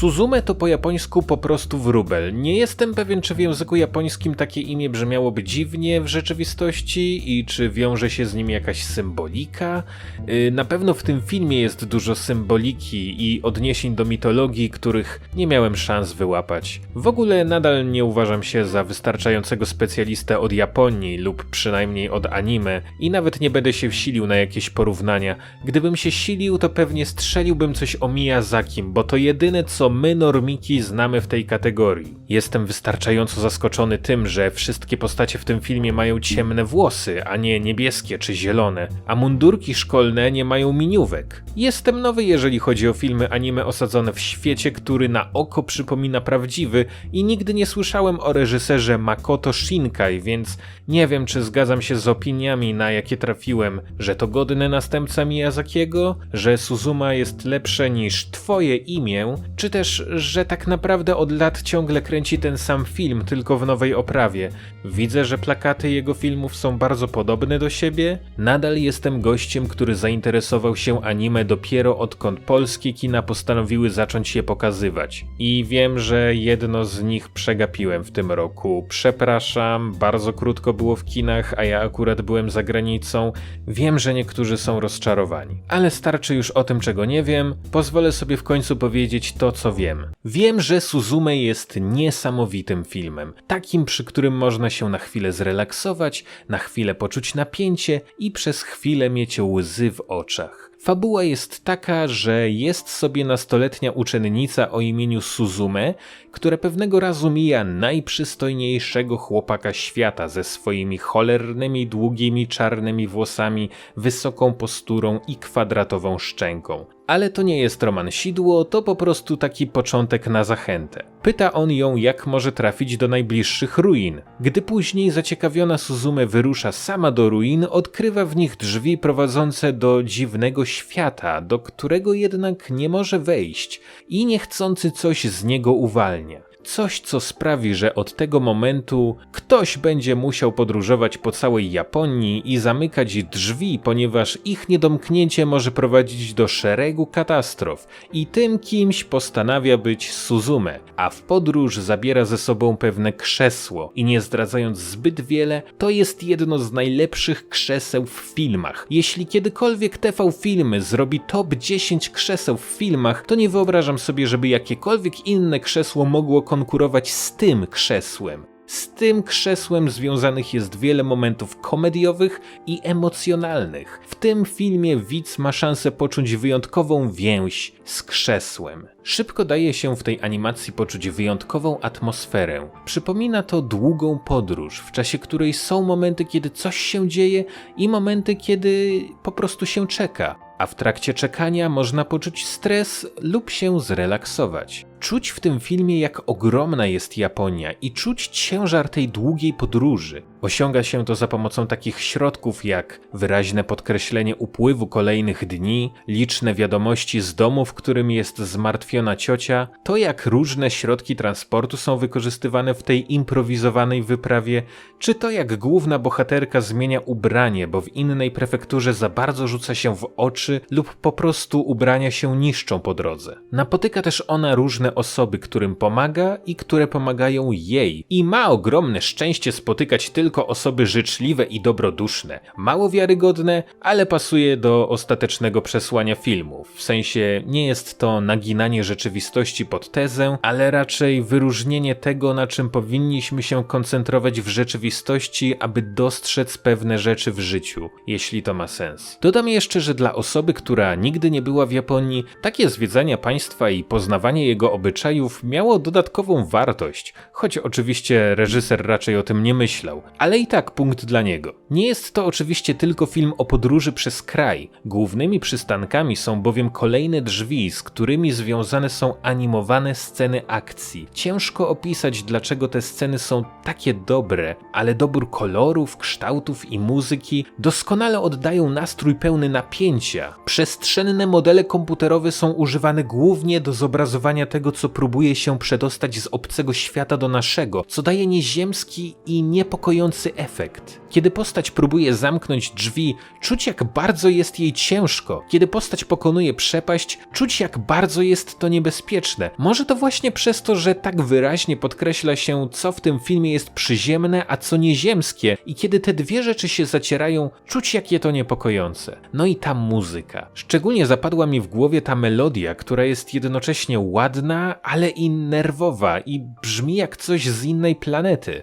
Suzume to po japońsku po prostu wróbel. Nie jestem pewien, czy w języku japońskim takie imię brzmiałoby dziwnie w rzeczywistości i czy wiąże się z nim jakaś symbolika. Yy, Na pewno w tym filmie jest dużo symboliki i odniesień do mitologii, których nie miałem szans wyłapać. W ogóle nadal nie uważam się za wystarczającego specjalistę od Japonii lub przynajmniej od anime i nawet nie będę się wsilił na jakieś porównania. Gdybym się silił, to pewnie strzeliłbym coś o Miyazakim, bo to jedyne co my normiki znamy w tej kategorii. Jestem wystarczająco zaskoczony tym, że wszystkie postacie w tym filmie mają ciemne włosy, a nie niebieskie czy zielone, a mundurki szkolne nie mają miniówek. Jestem nowy, jeżeli chodzi o filmy anime osadzone w świecie, który na oko przypomina prawdziwy i nigdy nie słyszałem o reżyserze Makoto Shinkai, więc nie wiem, czy zgadzam się z opiniami, na jakie trafiłem, że to godny następca Miyazakiego, że Suzuma jest lepsze niż twoje imię, czy też, że tak naprawdę od lat ciągle kręci ten sam film, tylko w nowej oprawie. Widzę, że plakaty jego filmów są bardzo podobne do siebie. Nadal jestem gościem, który zainteresował się anime dopiero odkąd polskie kina postanowiły zacząć je pokazywać. I wiem, że jedno z nich przegapiłem w tym roku. Przepraszam, bardzo krótko było w kinach, a ja akurat byłem za granicą. Wiem, że niektórzy są rozczarowani. Ale starczy już o tym, czego nie wiem. Pozwolę sobie w końcu powiedzieć to, co wiem. Wiem, że Suzume jest niesamowitym filmem. Takim, przy którym można się na chwilę zrelaksować, na chwilę poczuć napięcie i przez chwilę mieć łzy w oczach. Fabuła jest taka, że jest sobie nastoletnia uczennica o imieniu Suzume, która pewnego razu mija najprzystojniejszego chłopaka świata ze swoimi cholernymi, długimi, czarnymi włosami, wysoką posturą i kwadratową szczęką. Ale to nie jest Roman Sidło, to po prostu taki początek na zachętę. Pyta on ją, jak może trafić do najbliższych ruin. Gdy później zaciekawiona Suzume wyrusza sama do ruin, odkrywa w nich drzwi prowadzące do dziwnego świata, do którego jednak nie może wejść i niechcący coś z niego uwalnia. Coś, co sprawi, że od tego momentu ktoś będzie musiał podróżować po całej Japonii i zamykać drzwi, ponieważ ich niedomknięcie może prowadzić do szeregu katastrof. I tym kimś postanawia być Suzume, a w podróż zabiera ze sobą pewne krzesło. I nie zdradzając zbyt wiele, to jest jedno z najlepszych krzeseł w filmach. Jeśli kiedykolwiek TV Filmy zrobi top 10 krzeseł w filmach, to nie wyobrażam sobie, żeby jakiekolwiek inne krzesło mogło konkurować z tym krzesłem. Z tym krzesłem związanych jest wiele momentów komediowych i emocjonalnych. W tym filmie widz ma szansę poczuć wyjątkową więź z krzesłem. Szybko daje się w tej animacji poczuć wyjątkową atmosferę. Przypomina to długą podróż, w czasie której są momenty, kiedy coś się dzieje i momenty, kiedy po prostu się czeka a w trakcie czekania można poczuć stres lub się zrelaksować. Czuć w tym filmie, jak ogromna jest Japonia i czuć ciężar tej długiej podróży. Osiąga się to za pomocą takich środków jak wyraźne podkreślenie upływu kolejnych dni, liczne wiadomości z domu, w którym jest zmartwiona ciocia, to jak różne środki transportu są wykorzystywane w tej improwizowanej wyprawie, czy to jak główna bohaterka zmienia ubranie, bo w innej prefekturze za bardzo rzuca się w oczy lub po prostu ubrania się niszczą po drodze. Napotyka też ona różne osoby, którym pomaga i które pomagają jej. I ma ogromne szczęście spotykać tylko osoby życzliwe i dobroduszne. Mało wiarygodne, ale pasuje do ostatecznego przesłania filmu. W sensie nie jest to naginanie rzeczywistości pod tezę, ale raczej wyróżnienie tego, na czym powinniśmy się koncentrować w rzeczywistości, aby dostrzec pewne rzeczy w życiu, jeśli to ma sens. Dodam jeszcze, że dla osoby, która nigdy nie była w Japonii, takie zwiedzanie państwa i poznawanie jego obyczajów miało dodatkową wartość, choć oczywiście reżyser raczej o tym nie myślał, ale i tak punkt dla niego. Nie jest to oczywiście tylko film o podróży przez kraj. Głównymi przystankami są bowiem kolejne drzwi, z którymi związane są animowane sceny akcji. Ciężko opisać, dlaczego te sceny są takie dobre, ale dobór kolorów, kształtów i muzyki doskonale oddają nastrój pełny napięcia. Przestrzenne modele komputerowe są używane głównie do zobrazowania tego, tego, co próbuje się przedostać z obcego świata do naszego, co daje nieziemski i niepokojący efekt. Kiedy postać próbuje zamknąć drzwi, czuć jak bardzo jest jej ciężko. Kiedy postać pokonuje przepaść, czuć jak bardzo jest to niebezpieczne. Może to właśnie przez to, że tak wyraźnie podkreśla się, co w tym filmie jest przyziemne, a co nieziemskie, i kiedy te dwie rzeczy się zacierają, czuć jakie to niepokojące. No i ta muzyka. Szczególnie zapadła mi w głowie ta melodia, która jest jednocześnie ładna, ale i nerwowa i brzmi jak coś z innej planety.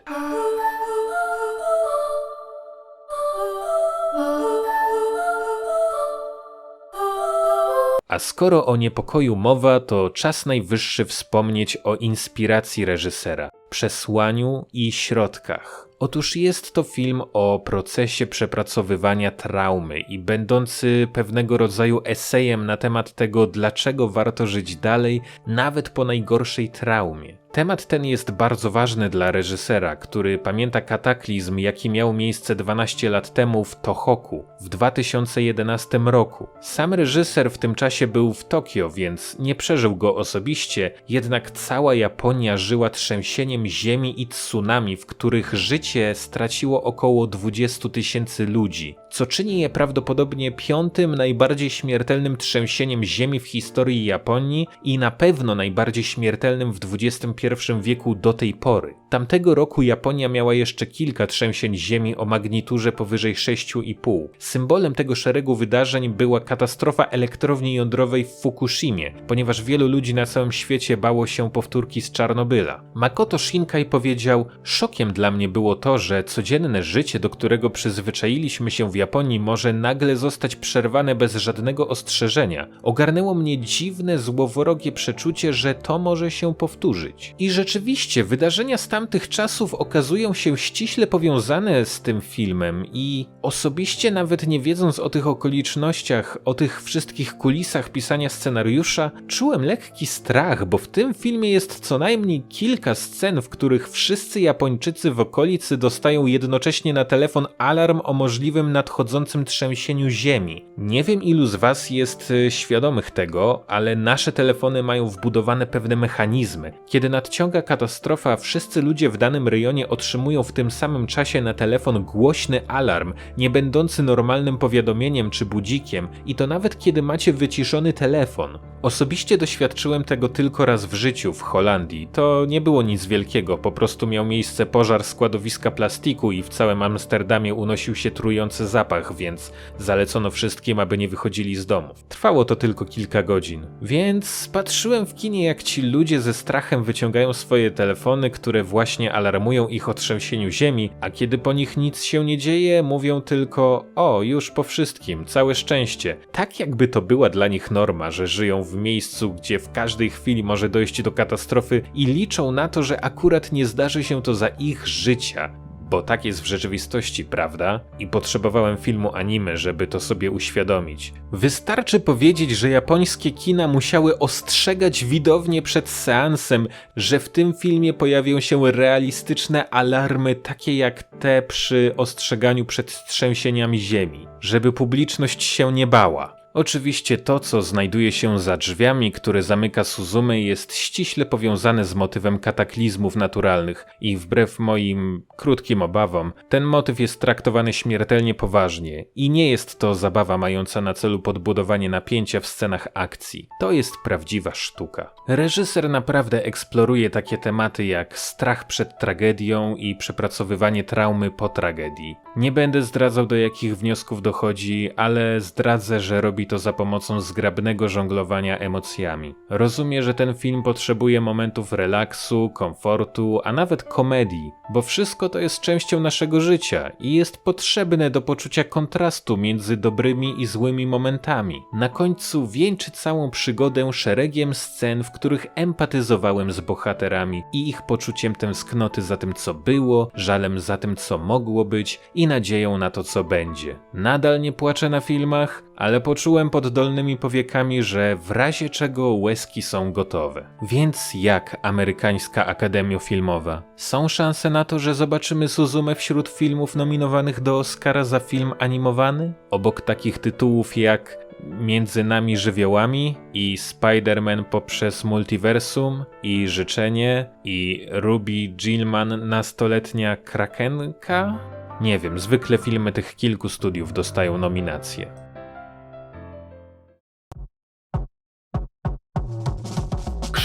A skoro o niepokoju mowa, to czas najwyższy wspomnieć o inspiracji reżysera, przesłaniu i środkach. Otóż jest to film o procesie przepracowywania traumy i będący pewnego rodzaju esejem na temat tego, dlaczego warto żyć dalej, nawet po najgorszej traumie. Temat ten jest bardzo ważny dla reżysera, który pamięta kataklizm, jaki miał miejsce 12 lat temu w Tohoku w 2011 roku. Sam reżyser w tym czasie był w Tokio, więc nie przeżył go osobiście, jednak cała Japonia żyła trzęsieniem ziemi i tsunami, w których życie straciło około 20 tysięcy ludzi, co czyni je prawdopodobnie piątym najbardziej śmiertelnym trzęsieniem ziemi w historii Japonii i na pewno najbardziej śmiertelnym w XXI wieku do tej pory. Tamtego roku Japonia miała jeszcze kilka trzęsień ziemi o magnitudze powyżej 6,5. Symbolem tego szeregu wydarzeń była katastrofa elektrowni jądrowej w Fukushimie, ponieważ wielu ludzi na całym świecie bało się powtórki z Czarnobyla. Makoto Shinkai powiedział: Szokiem dla mnie było to, że codzienne życie, do którego przyzwyczailiśmy się w Japonii, może nagle zostać przerwane bez żadnego ostrzeżenia. Ogarnęło mnie dziwne, złowrogie przeczucie, że to może się powtórzyć. I rzeczywiście, wydarzenia z tamtych czasów okazują się ściśle powiązane z tym filmem i osobiście nawet nie wiedząc o tych okolicznościach, o tych wszystkich kulisach pisania scenariusza, czułem lekki strach, bo w tym filmie jest co najmniej kilka scen, w których wszyscy Japończycy w okolicy dostają jednocześnie na telefon alarm o możliwym nadchodzącym trzęsieniu ziemi. Nie wiem ilu z was jest y, świadomych tego, ale nasze telefony mają wbudowane pewne mechanizmy. Kiedy nadciąga katastrofa, wszyscy ludzie w danym rejonie otrzymują w tym samym czasie na telefon głośny alarm, nie będący normalnym powiadomieniem czy budzikiem, i to nawet kiedy macie wyciszony telefon. Osobiście doświadczyłem tego tylko raz w życiu w Holandii. To nie było nic wielkiego, po prostu miał miejsce pożar składowiska plastiku i w całym Amsterdamie unosił się trujący zapach, więc zalecono wszystkim, aby nie wychodzili z domów. Trwało to tylko kilka godzin. Więc patrzyłem w kinie, jak ci ludzie ze strachem wyciągają swoje telefony, które właśnie alarmują ich o trzęsieniu ziemi, a kiedy po nich nic się nie dzieje, mówią tylko: O, już po wszystkim, całe szczęście. Tak jakby to była dla nich norma, że żyją w miejscu, gdzie w każdej chwili może dojść do katastrofy i liczą na to, że akurat nie zdarzy się to za ich życia. Bo tak jest w rzeczywistości, prawda? I potrzebowałem filmu anime, żeby to sobie uświadomić. Wystarczy powiedzieć, że japońskie kina musiały ostrzegać widownię przed seansem, że w tym filmie pojawią się realistyczne alarmy, takie jak te przy ostrzeganiu przed trzęsieniami ziemi, żeby publiczność się nie bała. Oczywiście to, co znajduje się za drzwiami, które zamyka Suzume, jest ściśle powiązane z motywem kataklizmów naturalnych i wbrew moim krótkim obawom, ten motyw jest traktowany śmiertelnie poważnie i nie jest to zabawa mająca na celu podbudowanie napięcia w scenach akcji. To jest prawdziwa sztuka. Reżyser naprawdę eksploruje takie tematy jak strach przed tragedią i przepracowywanie traumy po tragedii. Nie będę zdradzał do jakich wniosków dochodzi, ale zdradzę, że robi to za pomocą zgrabnego żonglowania emocjami. Rozumie, że ten film potrzebuje momentów relaksu, komfortu, a nawet komedii, bo wszystko to jest częścią naszego życia i jest potrzebne do poczucia kontrastu między dobrymi i złymi momentami. Na końcu wieńczy całą przygodę szeregiem scen, w których empatyzowałem z bohaterami i ich poczuciem tęsknoty za tym, co było, żalem za tym, co mogło być i nadzieją na to, co będzie. Nadal nie płaczę na filmach, ale poczułem pod dolnymi powiekami, że w razie czego łezki są gotowe. Więc jak amerykańska Akademia Filmowa? Są szanse na to, że zobaczymy Suzume wśród filmów nominowanych do Oscara za film animowany? Obok takich tytułów jak Między nami żywiołami i Spider-Man poprzez multiversum i życzenie i Ruby Gilman nastoletnia krakenka? Nie wiem, zwykle filmy tych kilku studiów dostają nominacje.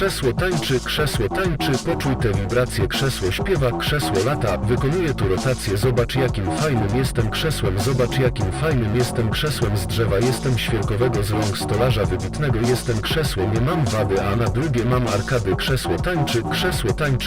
Krzesło tańczy, krzesło tańczy, poczuj tę wibrację, krzesło śpiewa, krzesło lata, wykonuje tu rotację, zobacz jakim fajnym jestem krzesłem, zobacz jakim fajnym jestem krzesłem. Z drzewa, jestem świerkowego z rąk stolarza wybitnego, jestem krzesło, nie mam wady, a na drugie mam arkady, krzesło tańczy, krzesło tańczy,